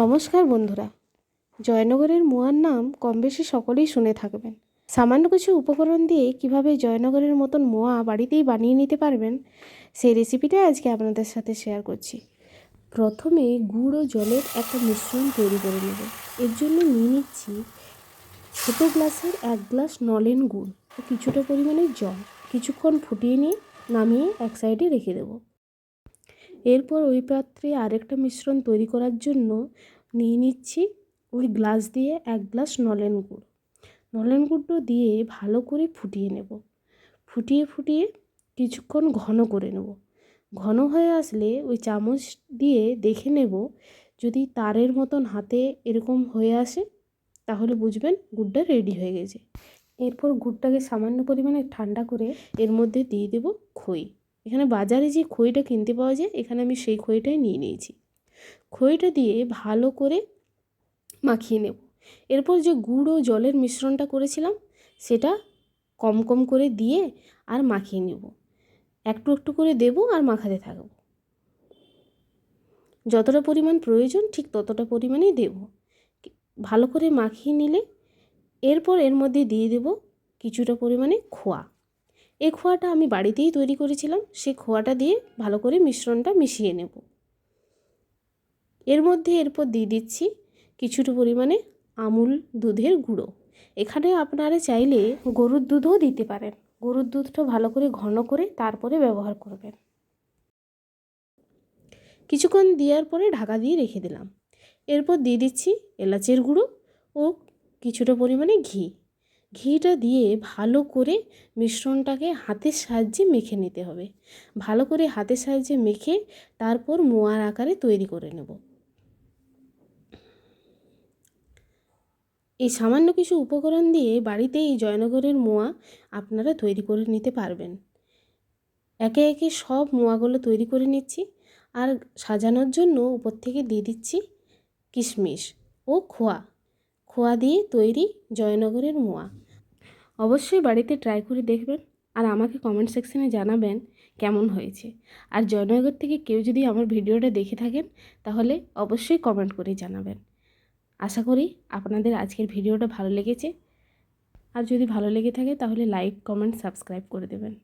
নমস্কার বন্ধুরা। জয়নগরের মোয়ার নাম কম বেশি সকলেই শুনে থাকবেন। সামান্য কিছু উপকরণ দিয়ে কীভাবে জয়নগরের মতন মোয়া বাড়িতেই বানিয়ে নিতে পারবেন, সেই রেসিপিটাই আজকে আপনাদের সাথে শেয়ার করছি। প্রথমে গুড় ও জলের একটা মিশ্রণ তৈরি করে নেব। এর জন্য নিয়ে নিচ্ছি ছোটো গ্লাসের এক গ্লাস নলেন গুড় ও কিছুটা পরিমাণে জল। কিছুক্ষণ ফুটিয়ে নিয়ে নামিয়ে এক সাইডে রেখে দেবো। এরপর ওই পাত্রে আরেকটা মিশ্রণ তৈরি করার জন্য নিয়ে নিচ্ছি ওই গ্লাস দিয়ে এক গ্লাস নলেন গুড়। নলেন গুঁড়ো দিয়ে ভালো করে ফুটিয়ে নেব। ফুটিয়ে ফুটিয়ে কিছুক্ষণ ঘন করে নেব। ঘন হয়ে আসলে ওই চামচ দিয়ে দেখে নেব যদি তারের মতন হাতে এরকম হয়ে আসে তাহলে বুঝবেন গুড়টা রেডি হয়ে গেছে। এরপর গুড়টাকে সামান্য পরিমাণে ঠান্ডা করে এর মধ্যে দিয়ে দেব খই। এখানে বাজারে যে খইটা কিনতে পাওয়া যায়, এখানে আমি সেই খইটাই নিয়ে নিয়েছি। খইটা দিয়ে ভালো করে মাখিয়ে নেব। এরপর যে গুড় জলের মিশ্রণটা করেছিলাম, সেটা কম কম করে দিয়ে আর মাখিয়ে নেব। একটু একটু করে দেব আর মাখাতে থাকব। যতটা পরিমাণ প্রয়োজন, ঠিক ততটা পরিমাণেই দেব। ভালো করে মাখিয়ে নিলে, এরপর এর মধ্যে দিয়ে দেব কিছুটা পরিমাণে খোয়া। এই খোয়াটা আমি বাড়িতেই তৈরি করেছিলাম সেই খোয়াটা দিয়ে ভালো করে মিশ্রণটা মিশিয়ে নেব। এর মধ্যে এরপর দিয়ে দিচ্ছি কিছুটা পরিমাণে আমুল দুধের গুঁড়ো। এখানে আপনারা চাইলে গরুর দুধও দিতে পারেন। গরুর দুধটা ভালো করে ঘন করে তারপরে ব্যবহার করবেন। কিছুক্ষণ দেওয়ার পরে ঢাকা দিয়ে রেখে দিলাম। এরপর দিয়ে দিচ্ছি এলাচের গুঁড়ো ও কিছুটা পরিমাণে ঘি। ঘিটা দিয়ে ভালো করে মিশ্রণটাকে হাতের সাহায্যে মেখে নিতে হবে। ভালো করে হাতের সাহায্যে মেখে তারপর মোয়ার আকারে তৈরি করে নেব। এই সামান্য কিছু উপকরণ দিয়ে বাড়িতে এই জয়নগরের মোয়া আপনারা তৈরি করে নিতে পারবেন। একে একে সব মোয়াগুলো তৈরি করে নিচ্ছি আর সাজানোর জন্য উপর থেকে দিয়ে দিচ্ছি কিশমিশ ও খোয়া। খোয়া দিয়ে তৈরি জয়নগরের মোয়া। অবশ্যই বাড়িতে ট্রাই করে দেখবেন আর আমাকে কমেন্ট সেকশানে জানাবেন কেমন হয়েছে। আর জয়নগর থেকে কেউ যদি আমার ভিডিওটা দেখে থাকেন, তাহলে অবশ্যই কমেন্ট করে জানাবেন। আশা করি আপনাদের আজকের ভিডিওটা ভালো লেগেছে। আর যদি ভালো লেগে থাকে, তাহলে লাইক কমেন্ট সাবস্ক্রাইব করে দেবেন।